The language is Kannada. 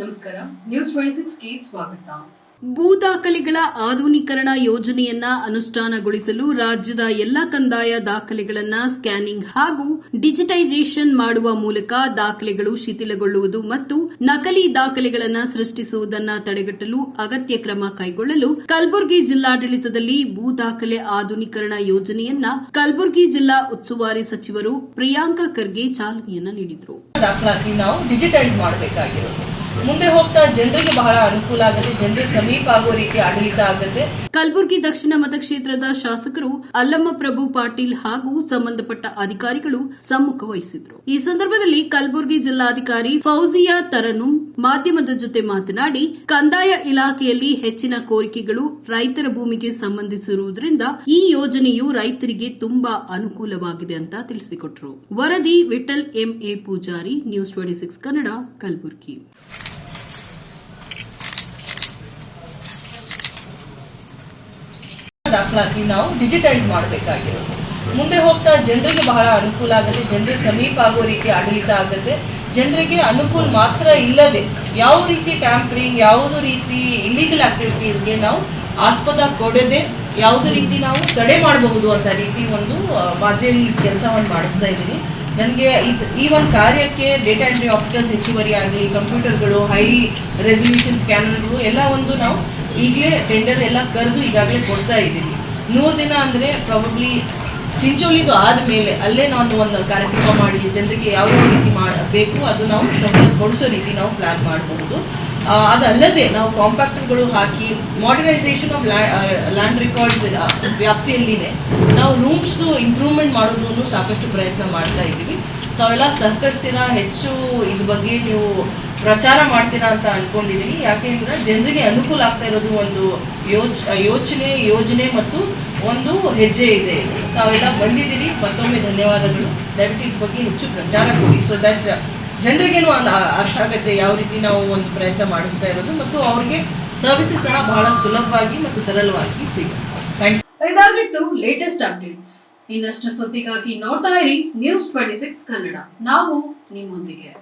ನಮಸ್ಕಾರ. ನ್ಯೂಸ್ ಟ್ವೆಂಟಿ ಸಿಕ್ಸ್ಗೆ ಸ್ವಾಗತ. ಭೂ ದಾಖಲೆಗಳ ಆಧುನೀಕರಣ ಯೋಜನೆಯನ್ನ ಅನುಷ್ಠಾನಗೊಳಿಸಲು ರಾಜ್ಯದ ಎಲ್ಲಾ ಕಂದಾಯ ದಾಖಲೆಗಳನ್ನ ಸ್ಕ್ಯಾನಿಂಗ್ ಹಾಗೂ ಡಿಜಿಟೈಸೇಷನ್ ಮಾಡುವ ಮೂಲಕ ದಾಖಲೆಗಳು ಶಿಥಿಲಗೊಳ್ಳುವುದು ಮತ್ತು ನಕಲಿ ದಾಖಲೆಗಳನ್ನು ಸೃಷ್ಟಿಸುವುದನ್ನು ತಡೆಗಟ್ಟಲು ಅಗತ್ಯ ಕ್ರಮ ಕೈಗೊಳ್ಳಲು ಕಲಬುರಗಿ ಜಿಲ್ಲಾಡಳಿತದಲ್ಲಿ ಭೂ ದಾಖಲೆ ಆಧುನೀಕರಣ ಯೋಜನೆಯನ್ನ ಕಲಬುರಗಿ ಜಿಲ್ಲಾ ಉಸ್ತುವಾರಿ ಸಚಿವರು ಪ್ರಿಯಾಂಕ ಖರ್ಗೆ ಚಾಲನೆಯನ್ನ ನೀಡಿದರು. ಮುಂದೆ ಹೋಗ್ತಾ ಜನರಿಗೆ ಬಹಳ ಅನುಕೂಲ ಆಗುತ್ತೆ, ಜನರಿಗೆ ಸಮೀಪ ಆಗೋ ರೀತಿ ಆಡಳಿತ ಆಗುತ್ತೆ. ಕಲಬುರಗಿ ದಕ್ಷಿಣ ಮತಕ್ಷೇತ್ರದ ಶಾಸಕರು ಅಲ್ಲಮ್ಮ ಪ್ರಭು ಪಾಟೀಲ್ ಹಾಗೂ ಸಂಬಂಧಪಟ್ಟ ಅಧಿಕಾರಿಗಳು ಸಮ್ಮುಖ ವಹಿಸಿದ್ರು ಈ ಸಂದರ್ಭದಲ್ಲಿ ಕಲಬುರಗಿ ಜಿಲ್ಲಾಧಿಕಾರಿ ಫೌಜಿಯಾ ತರನು ಮಾಧ್ಯಮದ ಜೊತೆ ಮಾತನಾಡಿ, ಕಂದಾಯ ಇಲಾಖೆಯಲ್ಲಿ ಹೆಚ್ಚಿನ ಕೋರಿಕೆಗಳು ರೈತರ ಭೂಮಿಗೆ ಸಂಬಂಧಿಸಿರುವುದರಿಂದ ಈ ಯೋಜನೆಯು ರೈತರಿಗೆ ತುಂಬಾ ಅನುಕೂಲವಾಗಿದೆ ಅಂತ ತಿಳಿಸಿಕೊಟ್ರು. ವರದಿ, Vithal MA Pujari, news twenty six Kannada, Kalaburagi. ದಾಖಲಾತಿ ನಾವು ಡಿಜಿಟೈಸ್ ಮಾಡಬೇಕಾಗಿರೋದು. ಮುಂದೆ ಹೋಗ್ತಾ ಜನರಿಗೆ ಬಹಳ ಅನುಕೂಲ ಆಗುತ್ತೆ, ಜನರಿಗೆ ಸಮೀಪ ಆಗೋ ರೀತಿ ಆಡಳಿತ ಆಗುತ್ತೆ. ಜನರಿಗೆ ಅನುಕೂಲ ಮಾತ್ರ ಇಲ್ಲದೆ ಯಾವ ರೀತಿ ಟ್ಯಾಂಪರಿಂಗ್ ಯಾವುದು ರೀತಿ ಇಲ್ಲಿಗಲ್ ಆಕ್ಟಿವಿಟೀಸ್ಗೆ ನಾವು ಆಸ್ಪದ ಕೊಡದೆ ಯಾವುದು ರೀತಿ ನಾವು ತಡೆ ಮಾಡಬಹುದು ಅಂತ ರೀತಿ ಒಂದು ಮಾದರಿಯಲ್ಲಿ ಕೆಲಸವನ್ನು ಮಾಡಿಸ್ತಾ ಇದ್ದೀನಿ. ನನಗೆ ಈ ಒಂದು ಕಾರ್ಯಕ್ಕೆ ಡೇಟಾ ಎಂಟ್ರಿ ಆಫೀಸರ್ಸ್ ಹೆಚ್ಚುವರಿ ಆಗಲಿ, ಕಂಪ್ಯೂಟರ್ಗಳು ಹೈ ರೆಸಲ್ಯೂಷನ್ ಸ್ಕ್ಯಾನರ್ಗಳು ಎಲ್ಲ ಒಂದು ನಾವು ಈಗಲೇ ಟೆಂಡರ್ ಎಲ್ಲ ಕರೆದು ಈಗಾಗಲೇ ಕೊಡ್ತಾ ಇದ್ದೀವಿ. ನೂರು ದಿನ ಅಂದರೆ ಪ್ರಾಬಬ್ಲಿ ಚಿಂಚೋಳಿದು ಆದಮೇಲೆ ಅಲ್ಲೇ ನಾವು ಒಂದು ಕಾರ್ಯಕ್ರಮ ಮಾಡಿ ಜನರಿಗೆ ಯಾವ ರೀತಿ ಮಾಡಬೇಕು ಅದು ನಾವು ಸೌಲಭ್ಯ ಕೊಡಿಸೋ ರೀತಿ ನಾವು ಪ್ಲಾನ್ ಮಾಡಬಹುದು. ಅದಲ್ಲದೆ ನಾವು ಕಾಂಪ್ಯಾಕ್ಟ್ಗಳು ಹಾಕಿ ಮಾಡರ್ನೈಸೇಷನ್ ಆಫ್ ಲ್ಯಾಂಡ್ ರೆಕಾರ್ಡ್ಸ್ ವ್ಯಾಪ್ತಿಯಲ್ಲಿನೇ ನಾವು ರೂಮ್ಸ್ದು ಇಂಪ್ರೂವ್ಮೆಂಟ್ ಮಾಡೋದನ್ನು ಸಾಕಷ್ಟು ಪ್ರಯತ್ನ ಮಾಡ್ತಾ ಇದ್ದೀವಿ. ತಾವೆಲ್ಲ ಸಹಕರಿಸ್ತೀರಾ? ಹೆಚ್ಚು ಇದ್ರ ಬಗ್ಗೆ ನೀವು ಪ್ರಚಾರ ಮಾಡ್ತೀರಾ ಅಂತ ಅನ್ಕೊಂಡಿದ್ದೀನಿ ಯಾಕೆಂದ್ರೆ ಜನರಿಗೆ ಅನುಕೂಲ ಆಗ್ತಾ ಇರೋದು ಒಂದು ಯೋಚ್, ಯೋಚನೆ, ಯೋಜನೆ ಮತ್ತು ಒಂದು ಹೆಜ್ಜೆ ಇದೆ. ತಾವೆಲ್ಲ ಬಂದಿದ್ದೀರಿ. ಮತ್ತೊಮ್ಮೆ ಧನ್ಯವಾದಗಳು. ದಯವಿಟ್ಟು ಬಗ್ಗೆ ಹೆಚ್ಚು ಪ್ರಚಾರ ಕೊಡಿ. ಸೊ ದಟ್ ಜನರಿಗೇನು ಅರ್ಥ ಆಗುತ್ತೆ ಯಾವ ರೀತಿ ನಾವು ಒಂದು ಪ್ರಯತ್ನ ಮಾಡಿಸ್ತಾ ಇರೋದು ಮತ್ತು ಅವ್ರಿಗೆ ಸರ್ವಿಸಸ್ ಸಹ ಬಹಳ ಸುಲಭವಾಗಿ ಮತ್ತು ಸರಳವಾಗಿ ಸಿಗುತ್ತೆ. ಇದಾಗಿತ್ತು ಲೇಟೆಸ್ಟ್ ಅಪ್ಡೇಟ್ಸ್ ಇನ್ನಷ್ಟು ಸುದ್ದಿಗಾಗಿ ನೋಡ್ತಾ ಇರಿ ನ್ಯೂಸ್ ಟ್ವೆಂಟಿ ಸಿಕ್ಸ್ ಕನ್ನಡ. ನಾವು ನಿಮ್ಮೊಂದಿಗೆ.